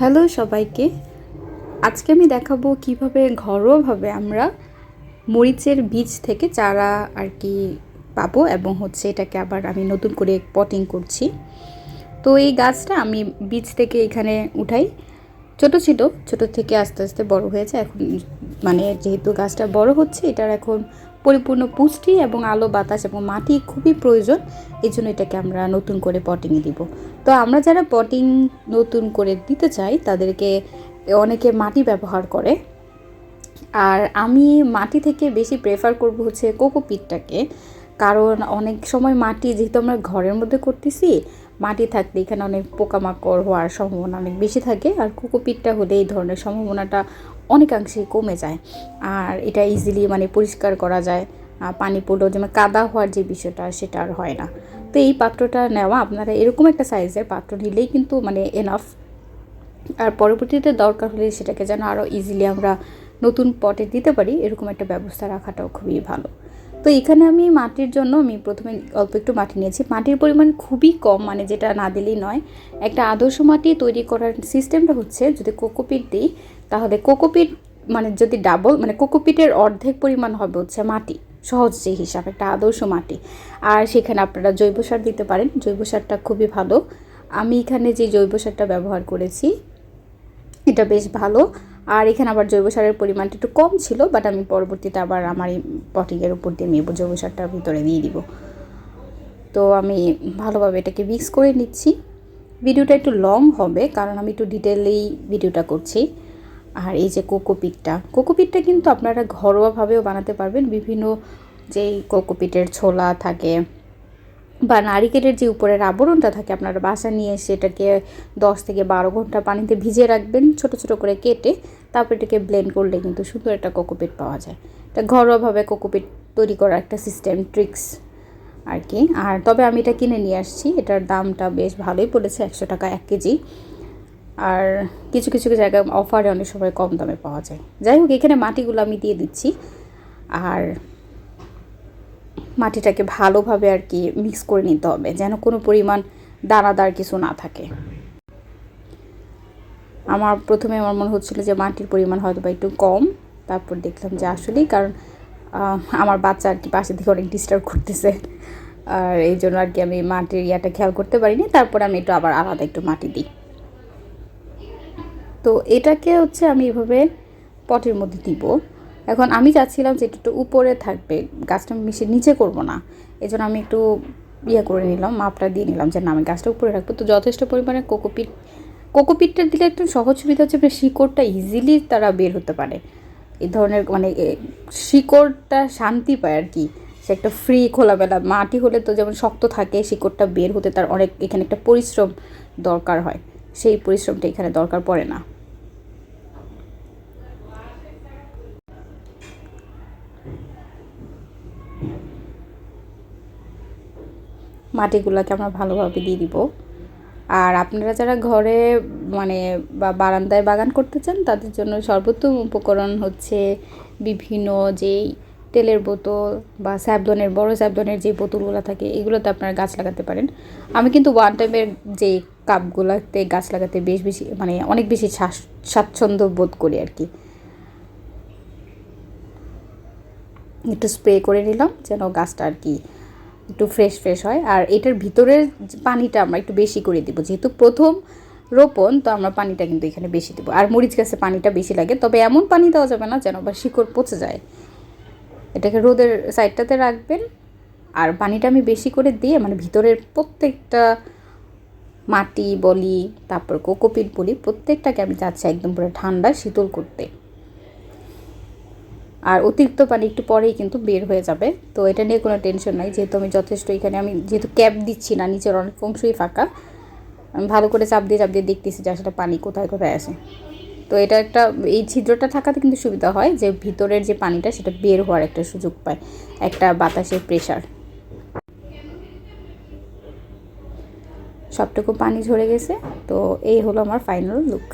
Hello সবাইকে। আজকে আমি দেখাবো কীভাবে ঘরোয়াভাবে আমরা মরিচের বীজ থেকে চারা আর কি পাবো এবং হচ্ছে এটাকে আবার আমি নতুন করে পটিং করছি। তো এই গাছটা আমি বীজ থেকে এখানে উঠাই। ছোট ছিল, ছোট থেকে আস্তে আস্তে বড় হয়েছে। এখন মানে যেহেতু গাছটা বড় হচ্ছে, এটার এখন পরিপূর্ণ পুষ্টি এবং আলো, বাতাস এবং মাটি খুবই প্রয়োজন। এই জন্য এটাকে আমরা নতুন করে পটিংয়ে দিব। তো আমরা যারা পটিং নতুন করে দিতে চাই, তাদেরকে অনেকে মাটি ব্যবহার করে। আর আমি মাটি থেকে বেশি প্রেফার করব হচ্ছে কোকোপিটটাকে কারণ অনেক সময় মাটি যেহেতু আমরা ঘরের মধ্যে করতেছি, মাটি থাকলে এখানে অনেক পোকামাকড় হওয়ার সম্ভাবনা অনেক বেশি থাকে আর কোকোপিটটা হলে এই ধরনের সম্ভাবনাটা অনেকাংশে কমে যায়। আর এটা ইজিলি মানে পরিষ্কার করা যায় পানি পড়লেও যেমন কাদা হওয়ার যে বিষয়টা সেটা আর হয় না। তো এই পাত্রটা নেওয়া, আপনারা এরকম একটা সাইজের পাত্র নিলেই কিন্তু মানে এনাফ আর পরবর্তীতে দরকার হলে সেটাকে যেন আরও ইজিলি আমরা নতুন পটে দিতে পারি, এরকম একটা ব্যবস্থা রাখাটাও খুবই ভালো। তো এখানে আমি মাটির জন্য, আমি প্রথমে অল্প একটু মাটি নিয়েছি। মাটির পরিমাণ খুবই কম মানে যেটা না দিলেই নয়। একটা আদর্শ মাটি তৈরি করার সিস্টেমটা হচ্ছে, যদি কোকোপিট দিই, তাহলে কোকোপিট মানে যদি ডাবল মানে কোকোপিটের অর্ধেক পরিমাণ হবে হচ্ছে মাটি, সহজ যে হিসাব, একটা আদর্শ মাটি। আর সেখানে আপনারা জৈব সার দিতে পারেন, জৈব সারটা খুবই ভালো। আমি এখানে যে জৈব সারটা ব্যবহার করেছি, এটা বেশ ভালো। আর এখানে আবার জৈব সারের পরিমাণটা একটু কম ছিল বাট আমি পরবর্তীতে আবার আমার এই পটিংয়ের উপর দিয়ে নেব, জৈব সারটা ভিতরে দিয়ে দিব। তো আমি ভালোভাবে এটাকে মিক্স করে নিচ্ছি। ভিডিওটা একটু লং হবে, কারণ আমি একটু ডিটেলেই ভিডিওটা করছি। আর এই যে কোকোপিটটা কোকোপিটটা কিন্তু আপনারা ঘরোয়াভাবেও বানাতে পারবেন, বিভিন্ন যেই কোকোপিটের ছোলা থাকে বা নারিকেলের যে উপরের আবরণটা থাকে, আপনারা বাসা নিয়ে এসে এটাকে দশ থেকে বারো ঘণ্টা পানিতে ভিজিয়ে রাখবেন, ছোট ছোট করে কেটে। তারপর এটাকে ব্লেন্ড করলে কিন্তু সুন্দর একটা কোকোপিট পাওয়া যায়। এটা ঘরোয়াভাবে কোকোপিট তৈরি করার একটা সিস্টেম ট্রিক্স আর কি। আর তবে আমি এটা কিনে নিয়ে আসছি, এটার দামটা বেশ ভালোই পড়েছে, একশো টাকা এক কেজি। আর কিছু কিছু জায়গায় অফারে অনেক সময় কম দামে পাওয়া যায়। যাই হোক, এখানে মাটিগুলো আমি দিয়ে দিচ্ছি। আর মাটিটাকে ভালোভাবে আর কি মিক্স করে নিতে হবে, যেন কোনো পরিমাণ দানাদার কিছু না থাকে। আমার প্রথমে আমার মনে হচ্ছিল যে মাটির পরিমাণ হয়তো বা একটু কম। তারপর দেখলাম যে আসলেই কারণ আমার বাচ্চা আর কি পাশে থেকে অনেক ডিস্টার্ব করতেছে। আর এই জন্য আর কি আমি মাটির ইয়াটা খেয়াল করতে পারিনি। তারপর আমি একটু আবার আলাদা একটু মাটি দিই। তো এটাকে হচ্ছে আমি এভাবে পটের মধ্যে দিব। এখন আমি চাচ্ছিলাম যে একটু উপরে থাকবে, গাছটা মিশে নিচে করব না। এই জন্য আমি একটু ইয়ে করে নিলাম, মাপটা দিয়ে নিলাম যে না, আমি গাছটা উপরে রাখব। তো যথেষ্ট পরিমাণে কোকোপিট কোকোপিটটা দিলে একটু সহজ সুবিধা হচ্ছে আপনার শিকড়টা ইজিলি তারা বের হতে পারে। এই ধরনের মানে শিকড়টা শান্তি পায় আর কি। সে একটা ফ্রি খোলামেলা মাটি হলে তো যেমন শক্ত থাকে, শিকড়টা বের হতে তার অনেক এখানে একটা পরিশ্রম দরকার হয়। সেই পরিশ্রমটা এখানে দরকার পড়ে না। মাটিগুলোকে আমরা ভালোভাবে দিয়ে দিব। আর আপনারা যারা ঘরে মানে বা বারান্দায় বাগান করতে চান, তাদের জন্য সর্বোত্তম উপকরণ হচ্ছে বিভিন্ন যেই তেলের বোতল বা স্যাবদনের বড় স্যাবদনের যে বোতলগুলো থাকে, এগুলোতে আপনারা গাছ লাগাতে পারেন। আমি কিন্তু ওয়ান টাইমের যে কাপগুলোতে গাছ লাগাতে বেশ বেশি মানে অনেক বেশি স্বাচ্ছন্দ্য বোধ করি আর কি একটু স্প্রে করে নিলাম, যেন গাছটা আর কি একটু ফ্রেশ ফ্রেশ হয়। আর এটার ভিতরের পানিটা আমরা একটু বেশি করে দিব। যেহেতু প্রথম রোপণ, তো আমরা পানিটা কিন্তু এখানে বেশি দেবো। আর মরিচ গাছে পানিটা বেশি লাগে। তবে এমন পানি দেওয়া যাবে না যেন আবার শিকড় পচে যায়। এটাকে রোদের সাইডটাতে রাখবেন। আর পানিটা আমি বেশি করে দিয়ে মানে ভিতরের প্রত্যেকটা মাটি, বলি, তারপর কোকোপিট বলি, প্রত্যেকটাকে আমি চাচ্ছি একদম পুরো ঠান্ডা, শীতল করতে। আর অতিরিক্ত পানি একটু পরেই কিন্তু বের হয়ে যাবে। তো এটা নিয়ে কোনো টেনশন নাই, যেহেতু আমি যথেষ্ট এখানে আমি যেহেতু ক্যাপ দিচ্ছি না, নিচের অনেক অংশই ফাঁকা, আমি ভালো করে চাপ দিয়ে চাপ দিয়ে দেখতেছি যে আসলে পানি কোথায় কোথায় আছে। তো এটা একটা, এই ছিদ্রটা থাকাতে কিন্তু সুবিধা হয় যে ভিতরের যে পানিটা সেটা বের হওয়ার একটা সুযোগ পায়, একটা বাতাসের প্রেশার সবটুকু পানি ঝরে গেছে, তো এই হলো আমার ফাইনাল লুক